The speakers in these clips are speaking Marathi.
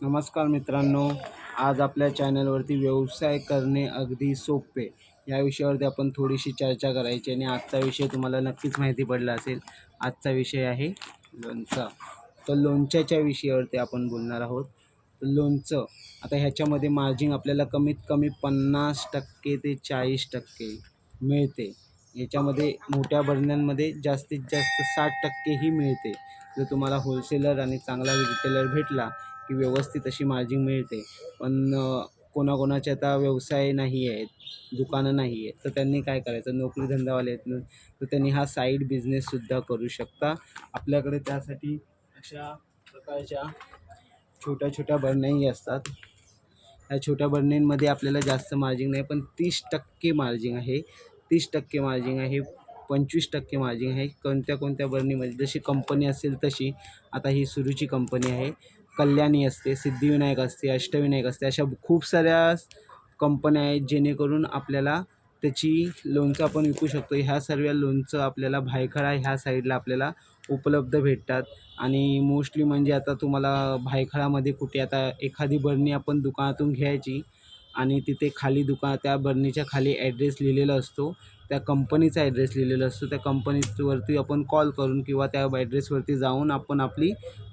नमस्कार मित्रांनो आज आपल्या चॅनलवरती व्यवसाय करणे अगदी सोपे. या विषयावरती आपण थोडीशी चर्चा करायची आणि आजचा विषय तुम्हाला नक्कीच माहिती पडला असेल. आजचा विषय आहे लोणचा. तर लोणच्याच्या विषयावरती आपण बोलणार आहोत. लोणचं आता ह्याच्यामध्ये मार्जिन आपल्याला कमीत कमी पन्नास टक्के ते चाळीस टक्के मिळते. याच्यामध्ये मोठ्या बरण्यांमध्ये जास्तीत जास्त साठ टक्केही मिळते. जर तुम्हाला होलसेलर आणि चांगला रिटेलर भेटला की व्यवस्थित अशी मार्जिन मिळते. पण कोणाकोणाचे आता व्यवसाय नाही आहेत दुकानं नाही आहेत तर त्यांनी काय करायचं? नोकरी धंदावाले आहेत ना तर त्यांनी हा साईड बिझनेससुद्धा करू शकता. आपल्याकडे त्यासाठी अशा प्रकारच्या छोट्या छोट्या बरण्याही असतात. ह्या छोट्या बरण्यांमध्ये आपल्याला जास्त मार्जिन नाही पण तीस टक्के मार्जिन आहे. तीस टक्के मार्जिन आहे पंचवीस टक्के मार्जिन आहे. कोणत्या कोणत्या बरणीमध्ये जशी कंपनी असेल तशी. आता ही सुरूची कंपनी आहे. कल्याणी असते सिद्धिविनायक असते अष्टविनायक असते अशा खूप साऱ्या कंपन्या आहेत जेणेकरून आपल्याला त्याची लोणचं आपण विकू शकतो. ह्या सर्व लोणचं आपल्याला भायखळा ह्या साईडला आपल्याला उपलब्ध भेटतात. आणि मोस्टली म्हणजे आता तुम्हाला भायखळामध्ये कुठे आता एखादी बरणी आपण दुकानातून घ्यायची आणि तिथे खाली दुकान त्या बरणीच्या खाली ॲड्रेस लिहिलेला असतो. त्या कंपनीचा ॲड्रेस लिहिलेला असतो. त्या कंपनीवरती आपण कॉल करून किंवा त्या ॲड्रेसवरती जाऊन आपण आपली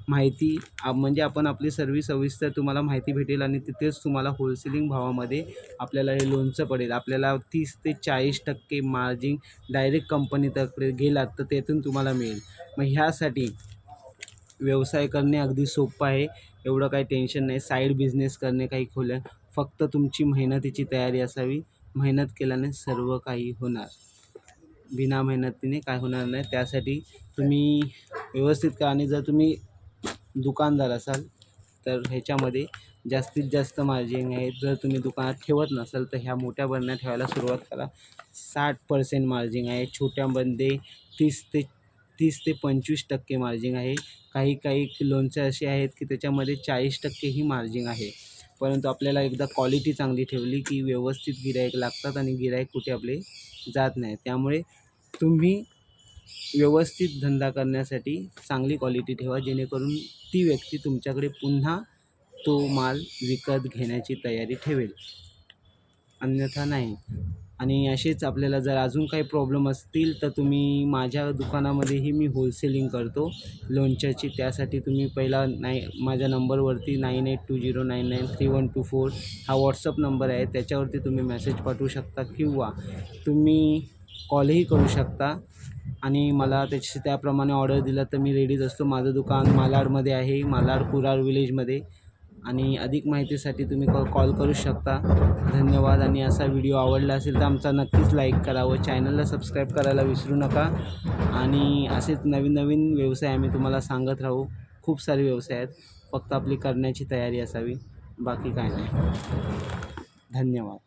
माहिती म्हणजे आपण आपली सर्व्हिस सविस्तर तुम्हाला माहिती भेटेल आणि तिथेच तुम्हाला होलसेलिंग भावामध्ये आपल्याला हे लोणचं पडेल. आपल्याला तीस ते चाळीस टक्के मार्जिन डायरेक्ट कंपनीतर्फे गेलात तर त्यातून तुम्हाला मिळेल. मग ह्यासाठी व्यवसाय करणे अगदी सोपं आहे. एवढं काही टेन्शन नाही. साईड बिझनेस करणे काही खोल्या फक्त तुमची मेहनतीची तयारी असावी. मेहनत केल्याने सर्व काही होणार. बिना मेहनतीने काय होणार नाही. त्यासाठी तुम्ही व्यवस्थित करा आणि जर तुम्ही दुकानदार असाल तर ह्याच्यामध्ये जास्तीत जास्त मार्जिन आहे. जर तुम्ही दुकानात ठेवत नसाल तर ह्या मोठ्या बरण्या ठेवायला सुरुवात करा. साठ पर्सेंट मार्जिन आहे. छोट्यामध्ये तीस ते तीस ते पंचवीस टक्के मार्जिन आहे. काही काही लोणचे असे आहेत की त्याच्यामध्ये चाळीस टक्केही मार्जिन आहे. परंतु आपल्याला एकदा क्वालिटी चांगली ठेवली की व्यवस्थित गिराईक लागतात आणि गिराईक कुठे आपले जात नाही त्यामुळे तुम्ही व्यवस्थित धंदा करण्यासाठी चांगली क्वालिटी ठेवा जेणेकरून ती व्यक्ती तुमच्याकडे पुन्हा तो माल विकत घेण्याची तयारी ठेवेल. अन्यथा नाही. आणि असेच आपल्याला जर अजून काही प्रॉब्लेम असतील तर तुम्ही माझ्या दुकानामध्येही मी होलसेलिंग करतो. लोणच्याची त्यासाठी तुम्ही पहिला नाई माझ्या नंबरवरती nine eight two zero nine nine three one two four हा व्हॉट्सअप नंबर आहे. त्याच्यावरती तुम्ही मेसेज पाठवू शकता किंवा तुम्ही कॉलही करू शकता. आणि मला त्याची त्याप्रमाणे ऑर्डर दिला तर मी रेडीच असतो. माझं दुकान मालाडमध्ये आहे मालाड कुरार विलेजमध्ये आणि अधिक माहितीसाठी तुम्ही कॉ कॉल करू शकता. धन्यवाद. आणि असा व्हिडिओ आवडला असेल तर आमचा नक्कीच लाईक करा व चॅनलला सबस्क्राईब करायला विसरू नका. आणि असेच नवीन नवीन व्यवसाय आम्ही तुम्हाला सांगत राहू. खूप सारे व्यवसाय आहेत. फक्त आपली करण्याची तयारी असावी. बाकी काय नाही. धन्यवाद.